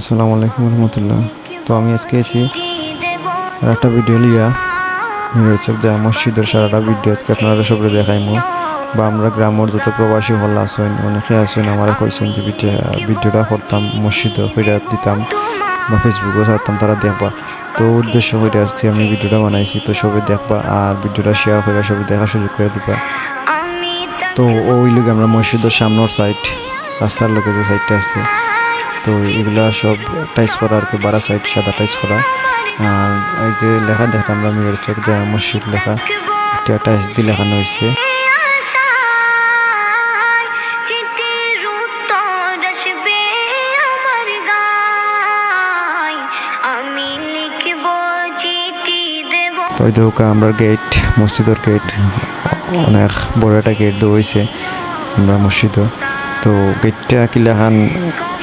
আসসালামু আলাইকুম রহমতুল্লাহ। তো আমি আজকে আর একটা ভিডিও লিয়া নিরচক যায় মসজিদের সারাটা ভিডিও আজকে আপনারা সবরে দেখাইমু। বা আমরা গ্রামের যত প্রবাসী হল আসেন অনেকে আসেন আমার কইছেন যে ভিডিওটা করতাম, মসজিদে কইরা দিতাম বা ফেসবুকে ছাড়তাম, তারা দেখবা। তো উদ্দেশ্য হইতে আজকে আমি ভিডিওটা বানাইছি, তো সবাই দেখবা আর ভিডিওটা শেয়ার করে সবাই দেখার সুযোগ করে দিবা। তো ওই লোক আমরা মসজিদের সামনের সাইড রাস্তার লোকে যে সাইডটা আছে তো এগুলা সব টাইস করা আর কি, বারা সাইড সাদা টাইস করা। আর এই যে লেখা দেখলাম আমরা মিরের চোখ যায় মসজিদ লেখা এটা টাইস দিয়ে লেখানো হয়েছে। তো ওই দেখো, আমরা গেট মসজিদের গেট অনেক বড় একটা গেট দেওয়া হয়েছে, আমরা মসজিদও। তো গেটটা কি লেখান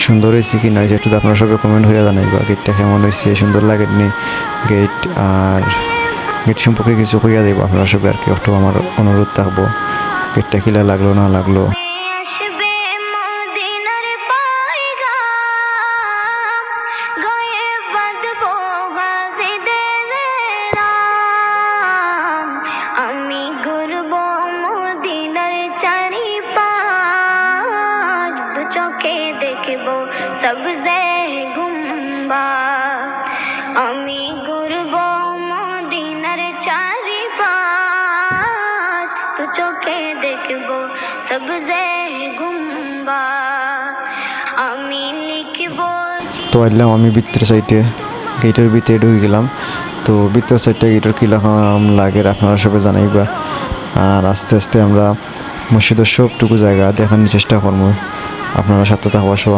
সুন্দর হয়েছে কি না, যেহেতু আপনারা সবাই কমেন্ট হয়ে জানাই বা গেটটা কেমন হয়েছে সুন্দর লাগে নি গেট আর গেট সম্পর্কে কিছু কইয়া দেবো, আপনারা সবাই আর কি একটু আমার অনুরোধ থাকব, গেটটা কিলা লাগল না লাগল। সবজে গুম্বা আমি ঘুরব মদিনার চারিপাশ দু চোখে দেখব সবজে গুম্বা আমি লিখব তো এলাম আমি ভিতর সাইডে গেটের ভিতরে ঢুকে গেলাম তো ভিতর সাইডটা গেটের কীরকম লাগে আপনারা সবাই জানাইবা আর আস্তে আস্তে আমরা মসজিদের সবটুকু জায়গা দেখানোর চেষ্টা করব। আপনারা সাথে থাকবার সব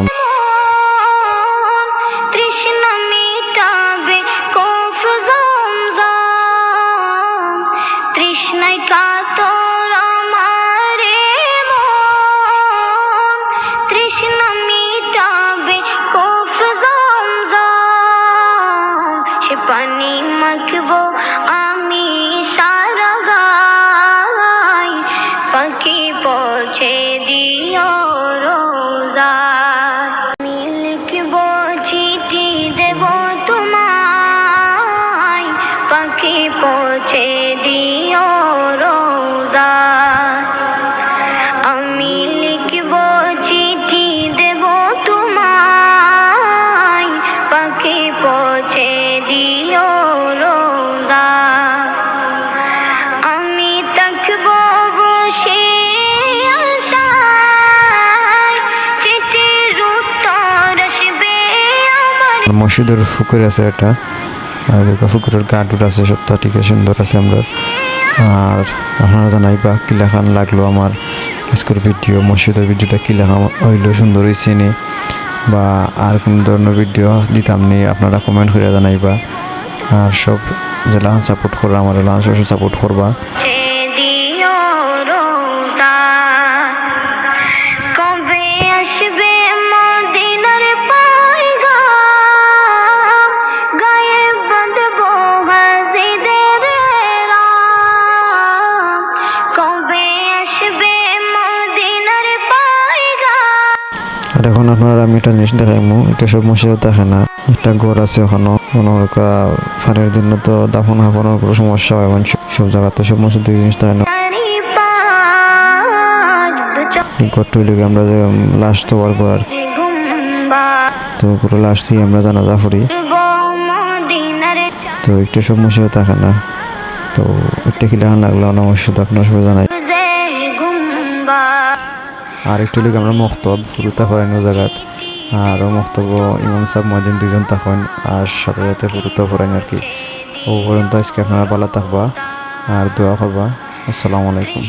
তৃষ্ণায় কাতর আমারে মন। তৃষ্ণা মিটাবে কফ জমজম। সে পানি মাখবো মসজিদের পুকুর আছে আর দেখো পুকুরের গাডুর আছে সবটা ঠিক সুন্দর আছে আমরা আর আপনারা জানাইবা কি লেখান লাগল আমার আজকের ভিডিও, মসজিদের ভিডিওটা কি লেখা হইল, সুন্দর হয়েছে নি। বা আর কোন ধরনের ভিডিও দিতাম নি, আপনারা কমেন্ট করে জানাইবা। আর সব যে লাহান সাপোর্ট করবা আমার লাহান সাপোর্ট করবা। আপনারা আমি একটা জিনিস দেখাইমু, এটা সব মসজিদে দেখে না। একটা ঘর আছে ওখানো কোনো ফানের দিন তো দাফন হাফানোর কোনো সমস্যা হয় মানে সব জায়গাতে সব মসজিদে এই জিনিস থাকে না। ঘরটা হইলে আমরা লাশ তো বার করার। তো পুরো লাশ দিয়ে আমরা জানাজা মদিনার তো একটু সব মসজিদে থাকে না। তো একটা কি লাগল? না মসজিদ আপনার সবাই জানাই আর একটু লিগে আমরা মক্তব, ফুরুতা ফরাইনো জাগাত আর মক্তব ইমাম সাহেব মজিন দুজন তখন আর সাথে সাথে ফুরুতা ফরাইন আর কি। ও পর্যন্ত আজকে আপনারা ভালো থাকবা, আর দোয়া করবা। আসসালামু আলাইকুম।